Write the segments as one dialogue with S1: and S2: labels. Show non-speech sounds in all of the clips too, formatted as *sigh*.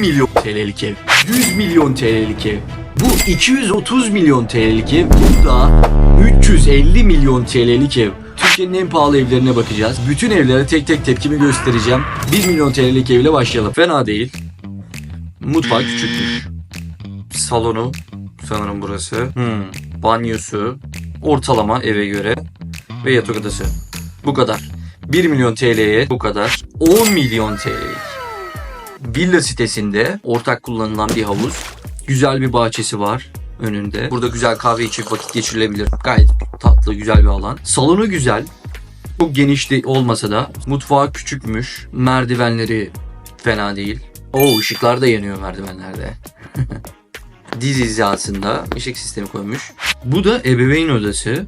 S1: milyon TL'lik ev. 100 milyon TL'lik ev. Bu 230 milyon TL'lik ev. Bu da 350 milyon TL'lik ev. Türkiye'nin en pahalı evlerine bakacağız. Bütün evlere tek tek tepkimi göstereceğim. 1 milyon TL'lik evle başlayalım. Fena değil. Mutfağı küçükmüş. Salonu sanırım burası. Hmm. Banyosu ortalama eve göre ve yatak odası. Bu kadar. 1 milyon TL'ye bu kadar. 10 milyon TL'lik. Villa sitesinde ortak kullanılan bir havuz. Güzel bir bahçesi var önünde. Burada güzel kahve içip vakit geçirilebilir. Gayet tatlı, güzel bir alan. Salonu güzel. Çok geniş de olmasa da mutfağı küçükmüş. Merdivenleri fena değil. O ışıklar da yanıyor merdivenlerde. *laughs* Diz hizasında ışık sistemi koymuş. Bu da ebeveyn odası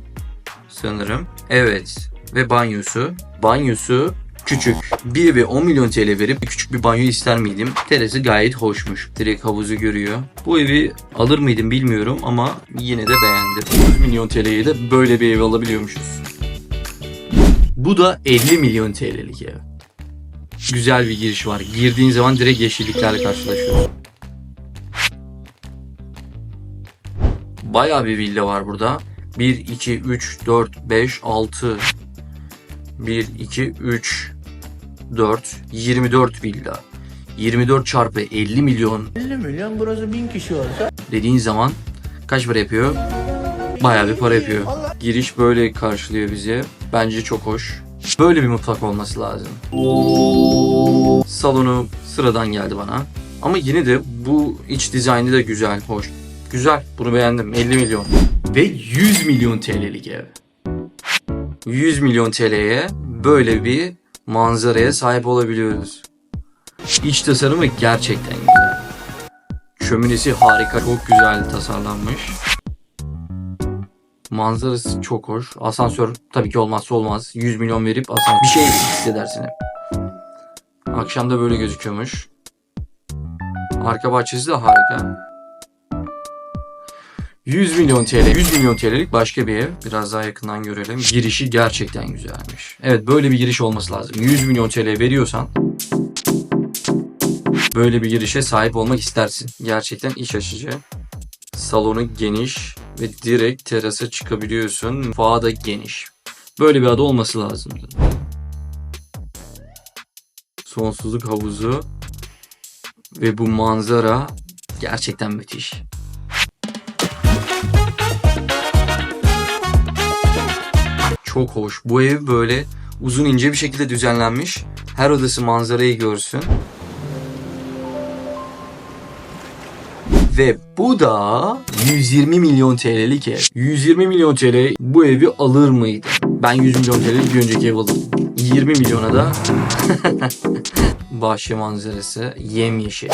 S1: sanırım. Evet. Ve banyosu. Banyosu küçük. 1 ve 10 milyon TL verip küçük bir banyo ister miydim? Terası gayet hoşmuş. Direkt havuzu görüyor. Bu evi alır mıydım bilmiyorum ama yine de beğendim. 100 milyon TL'ye de böyle bir ev alabiliyormuşuz. Bu da 50 milyon TL'lik ev. Güzel bir giriş var. Girdiğin zaman direkt yeşilliklerle karşılaşıyorsun. Bayağı bir villa var burada. 1, 2, 3, 4, 5, 6, 1, 2, 3, 4, 24 villa. 24 çarpı 50 milyon
S2: 50 milyon burası 1000 kişi olsa
S1: dediğin zaman kaç para yapıyor? Bayağı bir para yapıyor. Giriş böyle karşılıyor bizi. Bence çok hoş. Böyle bir mutfak olması lazım. Salonu sıradan geldi bana. Ama yine de bu iç dizaynı da güzel, hoş. Güzel, bunu beğendim. 50 milyon. Ve 100 milyon TL'lik ev. 100 milyon TL'ye böyle bir manzaraya sahip olabiliyoruz. İç tasarımı gerçekten güzel. Şöminesi harika, çok güzel tasarlanmış. Manzarası çok hoş. Asansör tabii ki olmazsa olmaz. 100 milyon verip asansör bir şey hissedersin hep. Akşam da böyle gözüküyormuş. Arka bahçesi de harika. 100 milyon TL, 100 milyon TL'lik başka bir ev. Biraz daha yakından görelim. Girişi gerçekten güzelmiş. Evet böyle bir giriş olması lazım. 100 milyon TL veriyorsan böyle bir girişe sahip olmak istersin. Gerçekten iç açıcı. Salonu geniş ve direkt terasa çıkabiliyorsun. Mutfağı da geniş. Böyle bir ada olması lazımdı. Sonsuzluk havuzu ve bu manzara gerçekten müthiş. Çok hoş. Bu ev böyle uzun ince bir şekilde düzenlenmiş. Her odası manzarayı görsün. Ve bu da 120 milyon TL'lik ev. 120 milyon TL bu evi alır mıydı? Ben 100 milyon TL'lik bir önceki ev aldım. 20 milyona da *laughs* bahçe manzarası yemyeşil.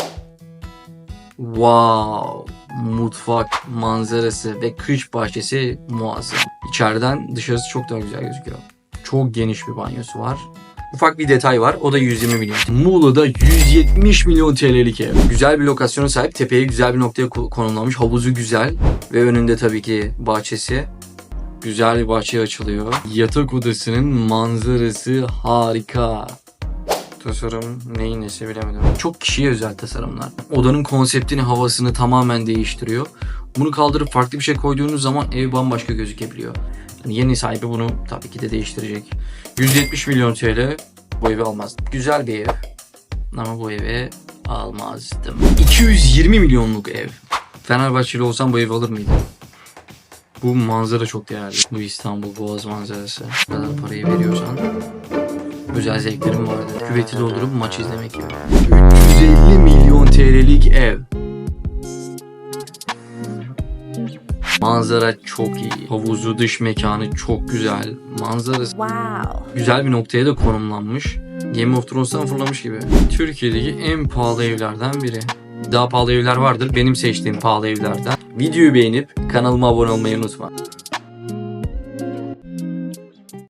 S1: Wow! Mutfak manzarası ve kış bahçesi muazzam. İçeriden dışarısı çok daha güzel gözüküyor. Çok geniş bir banyosu var. Ufak bir detay var. O da 120 milyon. Muğla'da 170 milyon TL'lik ev. Güzel bir lokasyona sahip. Tepeye güzel bir noktaya ko- konumlanmış. Havuzu güzel. Ve önünde tabii ki bahçesi. Güzel bir bahçeye açılıyor. Yatak odasının manzarası harika. Tasarım neyin nesi bilemedim. Çok kişiye özel tasarımlar. Odanın konseptini, havasını tamamen değiştiriyor. Bunu kaldırıp farklı bir şey koyduğunuz zaman ev bambaşka gözükebiliyor. Yani yeni sahibi bunu tabii ki de değiştirecek. 170 milyon TL bu evi almaz. Güzel bir ev. Ama bu evi almazdım. 220 milyonluk ev. Fenerbahçeli olsam bu evi alır mıydım? Bu manzara çok değerli. Bu İstanbul Boğaz manzarası. Ne kadar parayı veriyorsan özel zevklerim vardı. Küveti doldurup maç izlemek gibi. 350 milyon TL'lik ev. Manzara çok iyi. Havuzu, dış mekanı çok güzel. Manzarası
S3: Wow.
S1: güzel bir noktaya da konumlanmış. Game of Thrones'tan fırlamış gibi. Türkiye'deki en pahalı evlerden biri. Daha pahalı evler vardır. Benim seçtiğim pahalı evlerden. Videoyu beğenip kanalıma abone olmayı unutma.